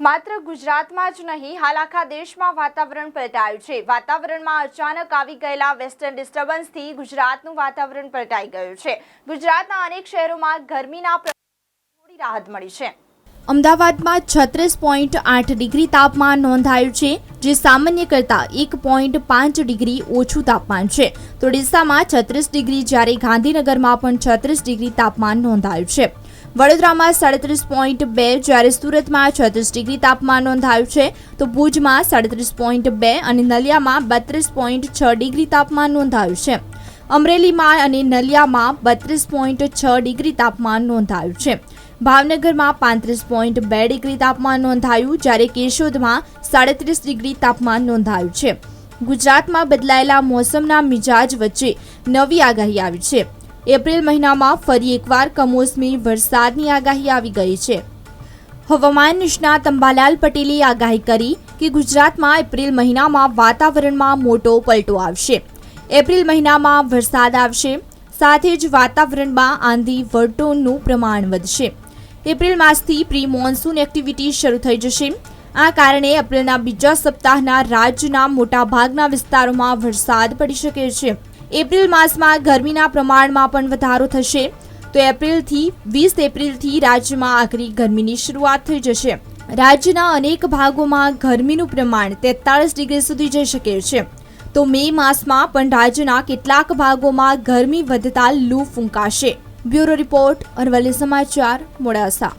માત્ર ગુજરાતમાં જ નહીં, હાલ આખા દેશમાં વાતાવરણ પલટાયું છે. વાતાવરણમાં અચાનક આવી ગયેલા વેસ્ટર્ન ડિસ્ટર્બન્સથી ગુજરાતનું વાતાવરણ પલટાઈ ગયું છે. ગુજરાતના અનેક શહેરોમાં ગરમીના થોડી રાહત મળી છે. અમદાવાદમાં છત્રીસ પોઈન્ટ આઠ ડિગ્રી તાપમાન નોંધાયું છે, જે સામાન્ય કરતાં એક પોઈન્ટ પાંચ ડિગ્રી ઓછું તાપમાન છે. તો ડીસામાં છત્રીસ ડિગ્રી, જ્યારે ગાંધીનગરમાં પણ છત્રીસ ડિગ્રી તાપમાન નોંધાયું છે. વડોદરામાં સાડત્રીસ પોઈન્ટ બે, જ્યારે સુરતમાં છત્રીસ ડિગ્રી તાપમાન નોંધાયું છે, તો ભુજમાં સાડત્રીસ પોઈન્ટ બે અને નલિયામાં બત્રીસ પોઈન્ટ છ ડિગ્રી તાપમાન નોંધાયું છે. અમરેલીમાં અને નલિયામાં બત્રીસ પોઈન્ટ છ ડિગ્રી તાપમાન નોંધાયું છે. ભાવનગરમાં પાંત્રીસ પોઈન્ટ બે ડિગ્રી તાપમાન નોંધાયું, જ્યારે કેશોદમાં સાડત્રીસ ડિગ્રી તાપમાન નોંધાયું છે. ગુજરાતમાં બદલાયેલા મોસમના મિજાજ વચ્ચે નવી આગાહી આવી છે. એપ્રિલ મહિનામાં ફરી એકવાર કમોસમી વરસાદની આગાહી આવી ગઈ છે. હવામાન નિષ્ણાત અંબાલાલ પટેલે આગાહી કરી કે ગુજરાતમાં એપ્રિલ મહિનામાં વાતાવરણમાં મોટો પલટો આવશે. એપ્રિલ મહિનામાં વરસાદ આવશે, સાથે જ વાતાવરણમાં આંધી વરટોનનું પ્રમાણ વધશે. એપ્રિલ માસથી પ્રી મોન્સૂન એક્ટિવિટી શરૂ થઈ જશે. આ કારણે એપ્રિલના બીજા સપ્તાહના રાજ્યના મોટાભાગના વિસ્તારોમાં વરસાદ પડી શકે છે. એપ્રિલ માસમાં ગરમીના પ્રમાણમાં પણ વધારો થશે. તો એપ્રિલથી, વીસ એપ્રિલથી રાજ્યમાં આકરી ગરમીની શરૂઆત થઈ જશે. રાજ્યના અનેક ભાગોમાં ગરમીનું પ્રમાણ તેતાળીસ ડિગ્રી સુધી જઈ શકે છે. તો મે માસમાં પણ રાજ્યના કેટલાક ભાગોમાં ગરમી વધતા લૂ ફૂંકાશે. બ્યુરો રિપોર્ટ અરવલ્લી સમાચાર, મોડાસા.